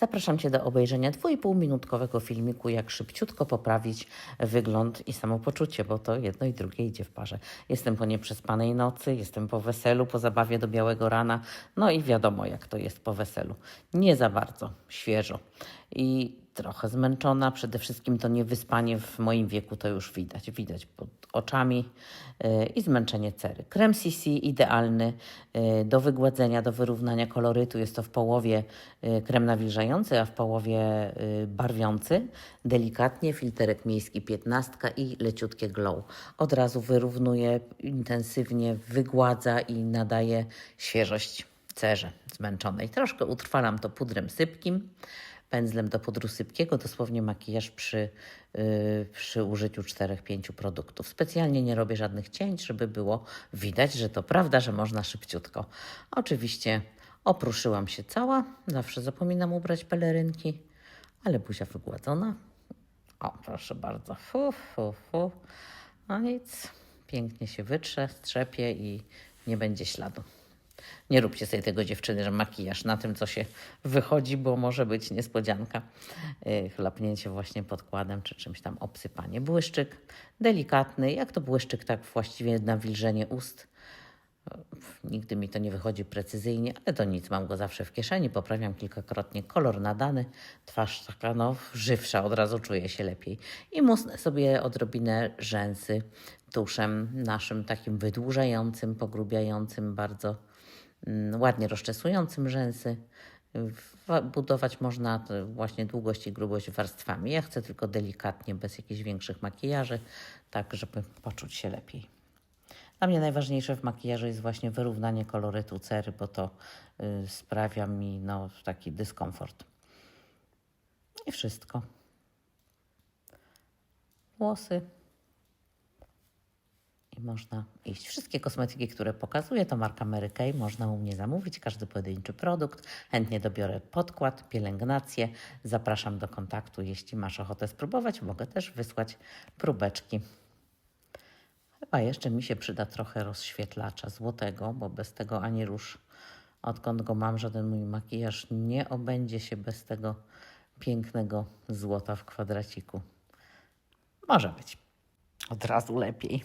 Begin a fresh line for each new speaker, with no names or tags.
Zapraszam Cię do obejrzenia 2,5-minutkowego filmiku, jak szybciutko poprawić wygląd i samopoczucie, bo to jedno i drugie idzie w parze. Jestem po nieprzespanej nocy, jestem po weselu, po zabawie do białego rana, no i wiadomo, jak to jest po weselu. Nie za bardzo świeżo i trochę zmęczona. Przede wszystkim to niewyspanie w moim wieku to już widać. Widać pod oczami yy, i zmęczenie cery. Krem CC idealny yy, do wygładzenia, do wyrównania kolorytu. Jest to w połowie yy, krem nawilżający, a w połowie barwiący. Delikatnie, filterek miejski 15 i leciutkie glow. Od razu wyrównuje, intensywnie wygładza i nadaje świeżość cerze zmęczonej. Troszkę utrwalam to pudrem sypkim pędzlem do pudru sypkiego, dosłownie makijaż przy, yy, przy użyciu 4-5 produktów. Specjalnie nie robię żadnych cięć, żeby było widać, że to prawda, że można szybciutko. Oczywiście opruszyłam się cała, zawsze zapominam ubrać pelerynki, ale buzia wygładzona. O, proszę bardzo. Fu, fu, fu. No nic, pięknie się wytrze, strzepie i nie będzie śladu. Nie róbcie sobie tego dziewczyny, że makijaż na tym, co się wychodzi, bo może być niespodzianka. Yy, Chlapnięcie właśnie podkładem czy czymś tam obsypanie. Błyszczyk delikatny, jak to błyszczyk, tak właściwie nawilżenie ust. Nigdy mi to nie wychodzi precyzyjnie, ale to nic, mam go zawsze w kieszeni, poprawiam kilkakrotnie kolor nadany, twarz taka no żywsza, od razu czuję się lepiej. I musnę sobie odrobinę rzęsy tuszem naszym takim wydłużającym, pogrubiającym bardzo ładnie rozczesującym rzęsy. Budować można to właśnie długość i grubość warstwami. Ja chcę tylko delikatnie, bez jakichś większych makijaży, tak żeby poczuć się lepiej. Dla mnie najważniejsze w makijażu jest właśnie wyrównanie kolorytu cery, bo to y, sprawia mi no, taki dyskomfort. I wszystko. Włosy można iść. Wszystkie kosmetyki, które pokazuję, to marka Mary Kay. Można u mnie zamówić każdy pojedynczy produkt. Chętnie dobiorę podkład, pielęgnację. Zapraszam do kontaktu. Jeśli masz ochotę spróbować, mogę też wysłać próbeczki. Chyba jeszcze mi się przyda trochę rozświetlacza złotego, bo bez tego ani róż, odkąd go mam, żaden mój makijaż nie obędzie się bez tego pięknego złota w kwadraciku. Może być. Od razu lepiej.